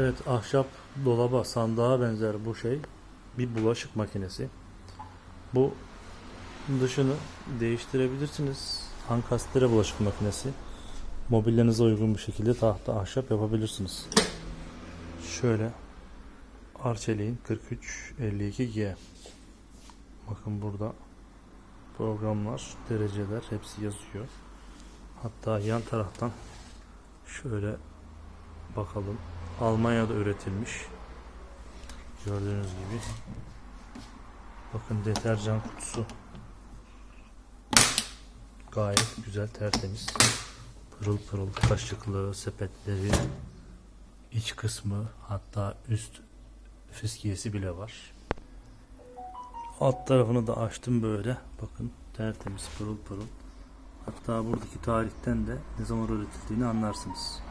Evet ahşap dolaba sandığa benzer bu şey bir bulaşık makinesi. Bu dışını değiştirebilirsiniz. Ankastre bulaşık makinesi. Mobilyanıza uygun bir şekilde tahta ahşap yapabilirsiniz. Şöyle Arçelik'in 4352G. Bakın burada programlar, dereceler hepsi yazıyor. Hatta yan taraftan şöyle bakalım. Almanya'da üretilmiş. Gördüğünüz gibi. Bakın deterjan kutusu. Gayet güzel, tertemiz. Pırıl pırıl kaşıkları, sepetleri, iç kısmı hatta üst fiskiyesi bile var. Alt tarafını da açtım böyle. Bakın tertemiz pırıl pırıl. Hatta buradaki tarihten de ne zaman üretildiğini anlarsınız.